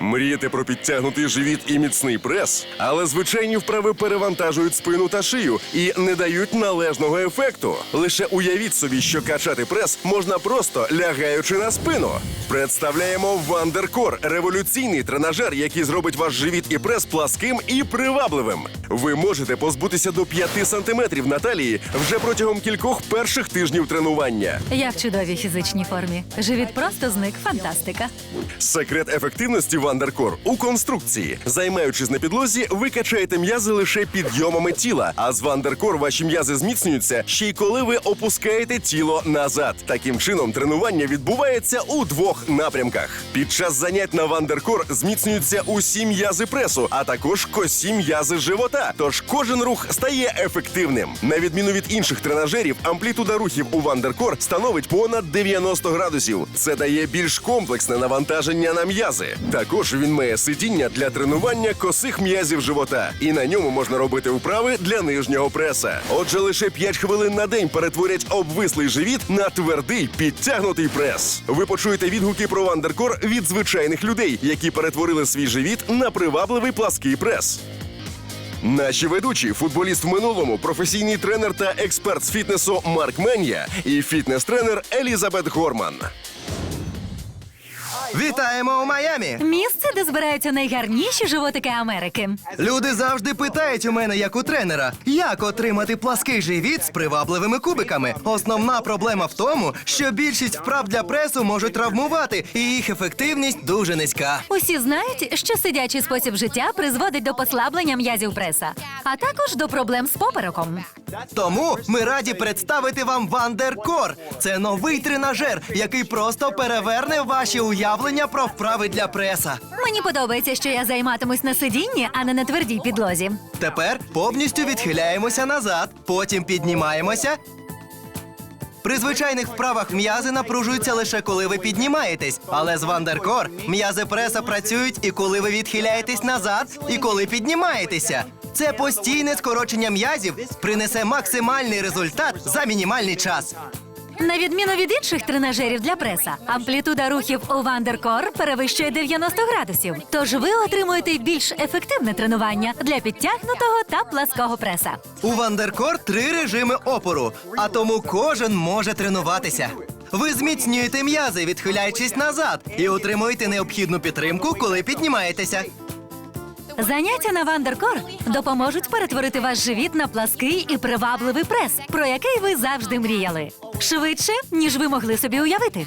Мрієте про підтягнутий живіт і міцний прес, але звичайні вправи перевантажують спину та шию і не дають належного ефекту. Лише уявіть собі, що качати прес можна просто лягаючи на спину. Представляємо Вандеркор революційний тренажер, який зробить ваш живіт і прес пласким і привабливим. Ви можете позбутися до 5 сантиметрів на талії вже протягом кількох перших тижнів тренування. Я в чудовій фізичній формі. Живіт просто зник. Фантастика. Секрет ефективності Вандеркор у конструкції. Займаючись на підлозі, ви качаєте м'язи лише підйомами тіла. А з Вандеркор ваші м'язи зміцнюються ще й коли ви опускаєте тіло назад. Таким чином, тренування відбувається у двох напрямках. Під час занять на Вандеркор зміцнюються усі м'язи пресу, а також косі м'язи живота. Тож кожен рух стає ефективним. На відміну від інших тренажерів, амплітуда рухів у Вандеркор становить понад 90 градусів. Це дає більш комплексне навантаження на м'язи. Також він має сидіння для тренування косих м'язів живота, і на ньому можна робити вправи для нижнього преса. Отже, лише 5 хвилин на день перетворять обвислий живіт на твердий підтягнутий прес. Ви почуєте відгуки про Вандеркор від звичайних людей, які перетворили свій живіт на привабливий плаский прес. Наші ведучі, футболіст в минулому, професійний тренер та експерт з фітнесу Марк Мен'я і фітнес-тренер Елізабет Горман. Вітаємо у Майамі! Місце, де збираються найгарніші животики Америки. Люди завжди питають у мене, як у тренера, як отримати плаский живіт з привабливими кубиками. Основна проблема в тому, що більшість вправ для пресу можуть травмувати, і їх ефективність дуже низька. Усі знають, що сидячий спосіб життя призводить до послаблення м'язів преса, а також до проблем з попереком. Тому ми раді представити вам Вандеркор. Це новий тренажер, який просто переверне ваші уявлення про вправи для преса. Мені подобається, що я займатимусь на сидінні, а не на твердій підлозі. Тепер повністю відхиляємося назад, потім піднімаємося. При звичайних вправах м'язи напружуються лише коли ви піднімаєтесь. Але з Вандеркор м'язи преса працюють і коли ви відхиляєтесь назад, і коли піднімаєтеся. Це постійне скорочення м'язів принесе максимальний результат за мінімальний час. На відміну від інших тренажерів для преса, амплітуда рухів у Вандеркор перевищує 90 градусів. Тож ви отримуєте більш ефективне тренування для підтягнутого та плаского преса. У Вандеркор три режими опору, а тому кожен може тренуватися. Ви зміцнюєте м'язи, відхиляючись назад, і отримуєте необхідну підтримку, коли піднімаєтеся. Заняття на Вандеркор допоможуть перетворити ваш живіт на плаский і привабливий прес, про який ви завжди мріяли. Швидше, ніж ви могли собі уявити.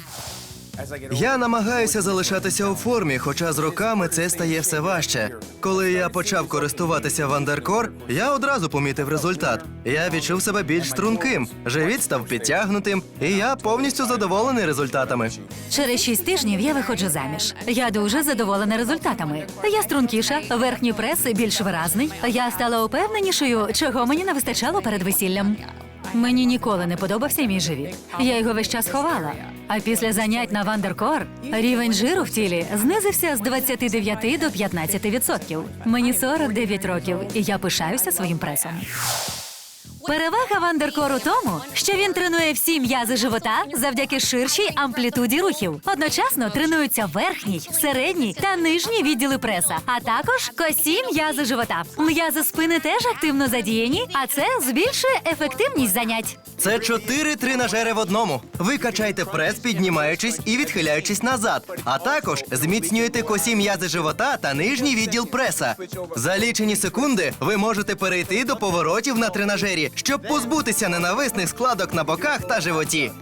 Я намагаюся залишатися у формі, хоча з роками це стає все важче. Коли я почав користуватися Вандеркор, я одразу помітив результат. Я відчув себе більш струнким, живіт став підтягнутим, і я повністю задоволений результатами. Через шість тижнів я виходжу заміж. Я дуже задоволена результатами. Я стрункіша, верхній прес більш виразний. Я стала упевненішою, чого мені не вистачало перед весіллям. Мені ніколи не подобався мій живіт. Я його весь час ховала. А після занять на Вандеркор рівень жиру в тілі знизився з 29 до 15%. Мені 49 років, і я пишаюся своїм пресом. Перевага Вандеркор у тому, що він тренує всі м'язи живота завдяки ширшій амплітуді рухів. Одночасно тренуються верхній, середній та нижній відділи преса, а також косі м'язи живота. М'язи спини теж активно задіяні, а це збільшує ефективність занять. Це чотири тренажери в одному. Ви качаєте прес, піднімаючись і відхиляючись назад, а також зміцнюєте косі м'язи живота та нижній відділ преса. За лічені секунди ви можете перейти до поворотів на тренажері, щоб позбутися ненависних складок на боках та животі.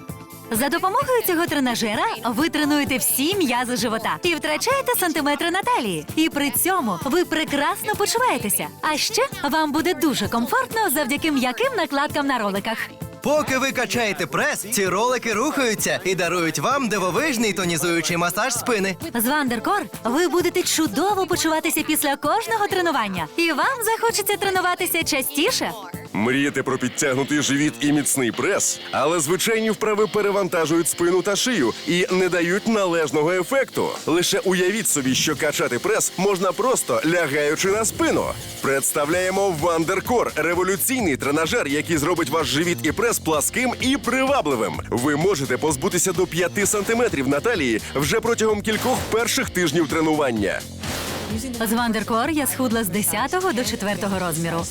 За допомогою цього тренажера ви тренуєте всі м'язи живота і втрачаєте сантиметри на талії. І при цьому ви прекрасно почуваєтеся. А ще вам буде дуже комфортно завдяки м'яким накладкам на роликах. Поки ви качаєте прес, ці ролики рухаються і дарують вам дивовижний тонізуючий масаж спини. З Вандеркор ви будете чудово почуватися після кожного тренування, і вам захочеться тренуватися частіше. Мрієте про підтягнутий живіт і міцний прес, але звичайні вправи перевантажують спину та шию і не дають належного ефекту. Лише уявіть собі, що качати прес можна просто лягаючи на спину. Представляємо Вандеркор революційний тренажер, який зробить ваш живіт і прес пласким і привабливим. Ви можете позбутися до 5 сантиметрів на талії вже протягом кількох перших тижнів тренування. З Вандеркор я схудла з 10 до 4 розміру.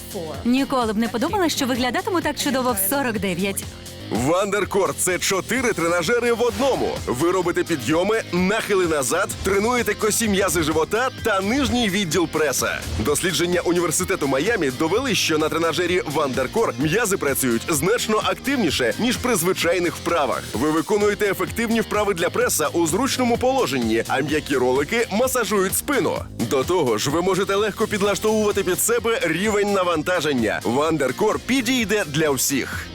Ніколи б не подумала, що виглядатиму так чудово в 49. Вандеркор це чотири тренажери в одному. Ви робите підйоми, нахили назад, тренуєте косі м'язи живота та нижній відділ преса. Дослідження університету Майамі довели, що на тренажері Вандеркор м'язи працюють значно активніше ніж при звичайних вправах. Ви виконуєте ефективні вправи для преса у зручному положенні, а м'які ролики масажують спину. До того ж, ви можете легко підлаштовувати під себе рівень навантаження. Вандеркор підійде для всіх.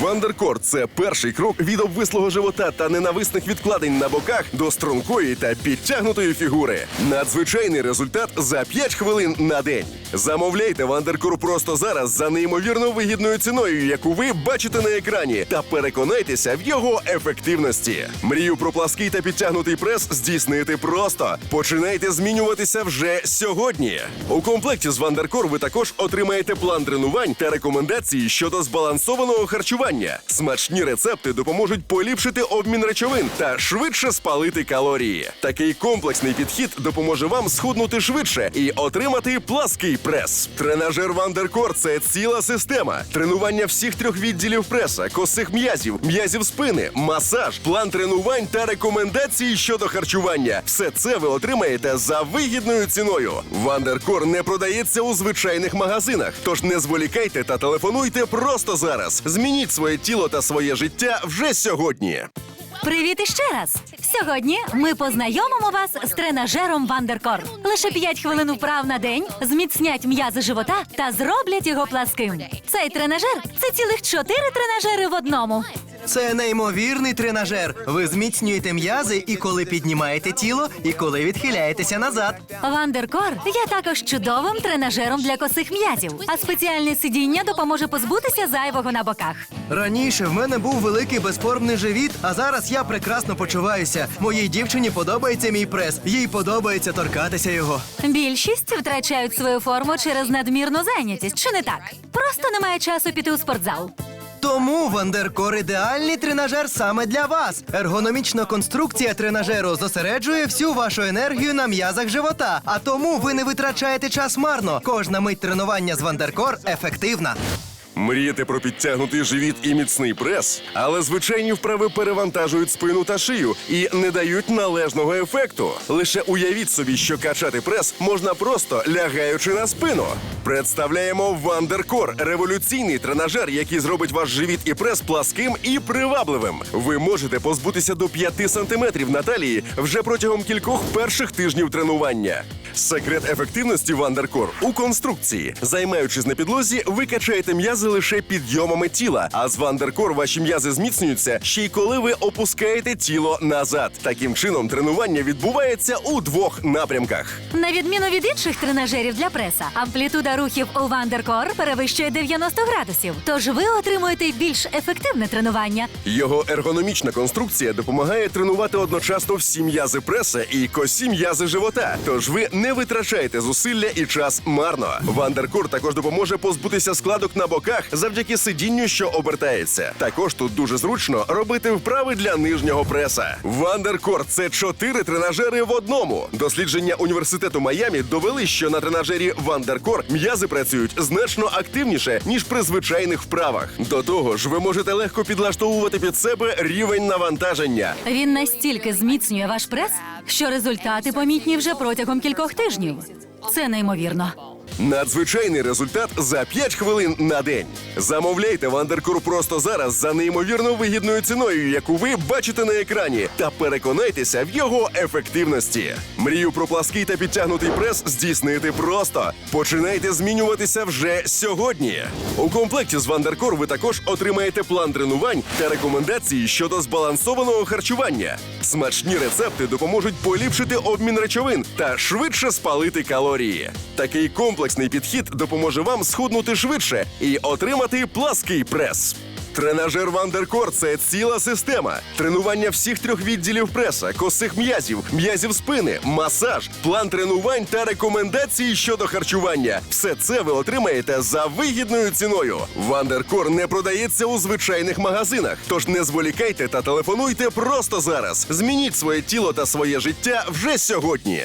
Вандеркор це перший крок від обвислого живота та ненависних відкладень на боках до стрункої та підтягнутої фігури. Надзвичайний результат за 5 хвилин на день. Замовляйте Вандеркор просто зараз за неймовірно вигідною ціною, яку ви бачите на екрані, та переконайтеся в його ефективності. Мрію про плаский та підтягнутий прес здійснити просто. Починайте змінюватися вже сьогодні. У комплекті з Вандеркор ви також отримаєте план тренувань та рекомендації щодо збалансованого харчування. Смачні рецепти допоможуть поліпшити обмін речовин та швидше спалити калорії. Такий комплексний підхід допоможе вам схуднути швидше і отримати плаский прес. Тренажер Вандеркор це ціла система. Тренування всіх трьох відділів преса, косих м'язів, м'язів спини, масаж, план тренувань та рекомендації щодо харчування. Все це ви отримаєте за вигідною ціною. Вандеркор не продається у звичайних магазинах, тож не зволікайте та телефонуйте просто зараз. Змініть своє тіло та своє життя вже сьогодні. Привіт іще раз! Сьогодні ми познайомимо вас з тренажером Вандеркор. Лише 5 хвилин вправ на день зміцнять м'язи живота та зроблять його пласким. Цей тренажер це цілих 4 тренажери в одному. Це неймовірний тренажер. Ви зміцнюєте м'язи і коли піднімаєте тіло, і коли відхиляєтеся назад. Вандеркор є також чудовим тренажером для косих м'язів, а спеціальне сидіння допоможе позбутися зайвого на боках. Раніше в мене був великий безформний живіт, а зараз я прекрасно почуваюся. Моїй дівчині подобається мій прес. Їй подобається торкатися його. Більшість втрачають свою форму через надмірну зайнятість, чи не так? Просто немає часу піти у спортзал. Тому Вандеркор ідеальний тренажер саме для вас. Ергономічна конструкція тренажеру зосереджує всю вашу енергію на м'язах живота, а тому ви не витрачаєте час марно. Кожна мить тренування з Вандеркор ефективна. Мрієте про підтягнутий живіт і міцний прес, але звичайні вправи перевантажують спину та шию і не дають належного ефекту. Лише уявіть собі, що качати прес можна просто láгаючи на спину. Представляємо Вандеркор революційний тренажер, який зробить ваш живіт і прес пласким і привабливим. Ви можете позбутися до 5 сантиметрів на талії вже протягом кількох перших тижнів тренування. Секрет ефективності Вандеркор у конструкції. Займаючись на підлозі, ви качаєте м'язи лише підйомами тіла. А з Вандеркор ваші м'язи зміцнюються ще й коли ви опускаєте тіло назад. Таким чином, тренування відбувається у двох напрямках. На відміну від інших тренажерів для преса, амплітуда рухів у Вандеркор перевищує 90 градусів. Тож ви отримуєте більш ефективне тренування. Його ергономічна конструкція допомагає тренувати одночасно всі м'язи преса і косі м'язи живота. Тож ви не витрачаєте зусилля і час марно. Вандеркор також допоможе позбутися складок на боках завдяки сидінню, що обертається. Також тут дуже зручно робити вправи для нижнього преса. Вандеркор це чотири тренажери в одному. Дослідження університету Майамі довели, що на тренажері Вандеркор м'язи працюють значно активніше ніж при звичайних вправах. До того ж, ви можете легко підлаштовувати під себе рівень навантаження. Він настільки зміцнює ваш прес, що результати помітні вже протягом кількох тижнів. Це неймовірно. Надзвичайний результат за 5 хвилин на день. Замовляйте Вандеркор просто зараз за неймовірно вигідною ціною, яку ви бачите на екрані, та переконайтеся в його ефективності. Мрію про плаский та підтягнутий прес здійснити просто. Починайте змінюватися вже сьогодні. У комплекті з Вандеркор ви також отримаєте план тренувань та рекомендації щодо збалансованого харчування. Смачні рецепти допоможуть поліпшити обмін речовин та швидше спалити калорії. Такий комплексний підхід допоможе вам схуднути швидше і отримати плаский прес. Тренажер Вандеркор це ціла система. Тренування всіх трьох відділів преса, косих м'язів, м'язів спини, масаж, план тренувань та рекомендації щодо харчування. Все це ви отримаєте за вигідною ціною. Вандеркор не продається у звичайних магазинах, тож не зволікайте та телефонуйте просто зараз. Змініть своє тіло та своє життя вже сьогодні.